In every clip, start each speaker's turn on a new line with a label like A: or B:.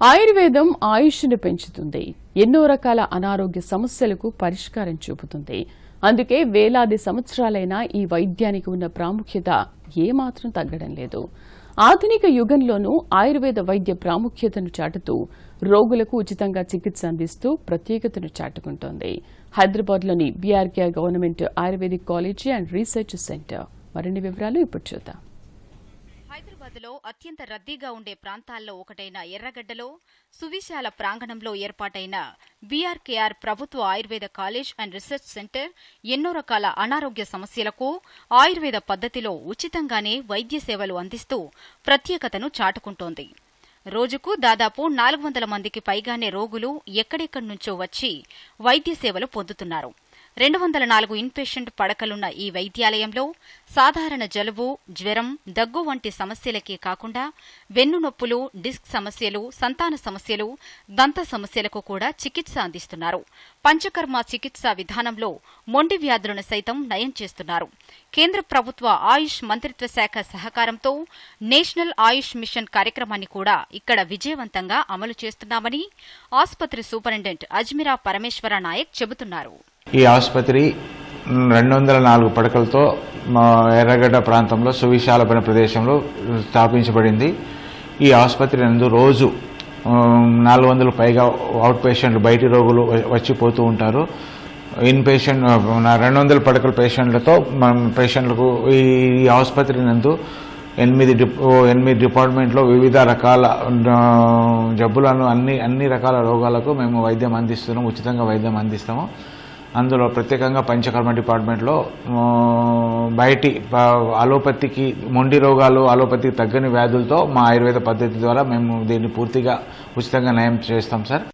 A: ఆయుర్వేదం ఆయుష్ను పెంచుతుంది. ఎన్నో రకాల అనారోగ్య సమస్యలకు పరిష్కారం చూపుతుంది. అందుకే వేలాది సంవత్సరాలైన ఈ వైద్యానికి ఉన్న ప్రాముఖ్యత ఏమాత్రం తగ్గడం లేదు. ఆధునిక యుగంలోనూ ఆయుర్వేద వైద్య ప్రాముఖ్యతను చాటుతూ రోగులకు ఉచితంగా చికిత్స అందిస్తూ ప్రత్యేకతను చాటుకుంటోంది. హైదరాబాద్లోని BRK government ayurvedic college and research centre. మరిన్ని వివరాలు ఇప్పుడు చూద్దాం.
B: హైదరాబాద్లో అత్యంత రద్దీగా ఉండే ప్రాంతాల్లో ఒకటైన ఎర్రగడ్డలో సువిశాల ప్రాంగణంలో ఏర్పాటైన బీఆర్కేఆర్ ప్రభుత్వ Ayurveda college and research centre ఎన్నో రకాల అనారోగ్య సమస్యలకు ఆయుర్వేద పద్ధతిలో ఉచితంగానే వైద్య సేవలు అందిస్తూ ప్రత్యేకతను చాటుకుంటోంది. రోజుకు దాదాపు నాలుగు వందల మందికి పైగానే రోగులు ఎక్కడెక్కడి నుంచో వచ్చి వైద్య సేవలు పొందుతున్నారు. రెండు వందల నాలుగు ఇన్పేషెంట్ పడకలున్న ఈ వైద్యాలయంలో సాధారణ జలుబు జ్వరం దగ్గు వంటి సమస్యలకే కాకుండా వెన్ను నొప్పులు డిస్క్ సమస్యలు సంతాన సమస్యలు దంత సమస్యలకు కూడా చికిత్స అందిస్తున్నారు. పంచకర్మ చికిత్సా విధానంలో మొండి వ్యాధులను సైతం నయం చేస్తున్నారు. కేంద్ర ప్రభుత్వ ఆయుష్ మంత్రిత్వ శాఖ సహకారంతో నేషనల్ ఆయుష్ మిషన్ కార్యక్రమాన్ని కూడా ఇక్కడ విజయవంతంగా అమలు చేస్తున్నామని ఆసుపత్రి సూపరింటెండెంట్ అజ్మిరా పరమేశ్వర నాయక్ చెబుతున్నారు.
C: ఈ ఆసుపత్రి రెండు వందల నాలుగు పడకలతో మా ఎర్రగడ్డ ప్రాంతంలో సువిశాలమైన ప్రదేశంలో స్థాపించబడింది. ఈ ఆసుపత్రి నందు రోజు నాలుగు వందలు పైగా అవుట్ పేషెంట్లు బయటి రోగులు వచ్చిపోతూ ఉంటారు. ఇన్ పేషెంట్ రెండు వందల పడకల పేషెంట్లతో మనం పేషెంట్లకు ఈ ఆసుపత్రి నందు ఎనిమిది ఎనిమిది డిపార్ట్మెంట్లో వివిధ రకాల జబ్బులను అన్ని అన్ని రకాల రోగాలకు మేము వైద్యం అందిస్తున్నాం ఉచితంగా వైద్యం అందిస్తాము. అందులో ప్రత్యేకంగా పంచకర్మ డిపార్ట్మెంట్లో బయటి అలోపతికి మొండి రోగాలు అలోపతికి తగ్గని వ్యాధులతో మా ఆయుర్వేద పద్ధతి ద్వారా మేము దీన్ని పూర్తిగా ఉచితంగా నయం చేస్తాం సార్.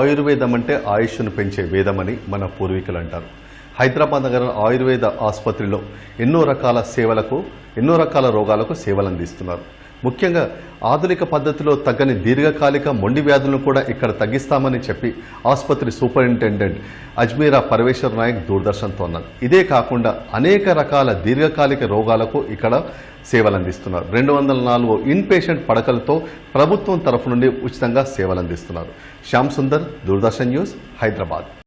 D: ఆయుర్వేదం అంటే ఆయుష్ను పెంచే వేదమని మన పూర్వీకులు అంటారు. హైదరాబాద్ నగర ఆయుర్వేద ఆసుపత్రిలో ఎన్నో రకాల సేవలకు ఎన్నో రకాల రోగాలకు సేవలు అందిస్తున్నారు ముఖ్యంగా ఆధునిక పద్ధతిలో తగ్గని దీర్ఘకాలిక మొండి వ్యాధులను కూడా ఇక్కడ తగ్గిస్తామని చెప్పి ఆసుపత్రి సూపరింటెండెంట్ అజ్మీరా పరమేశ్వర్ నాయక్ దూరదర్శన్తో అన్నారు. ఇదే కాకుండా అనేక రకాల దీర్ఘకాలిక రోగాలకు ఇక్కడ సేవలు అందిస్తున్నారు రెండు వందల నాలుగు ఇన్ పేషెంట్ పడకలతో ప్రభుత్వం తరఫు నుండి ఉచితంగా సేవలు అందిస్తున్నారు శ్యామ్ సుందర్ దూరదర్శన్ న్యూస్ హైదరాబాద్.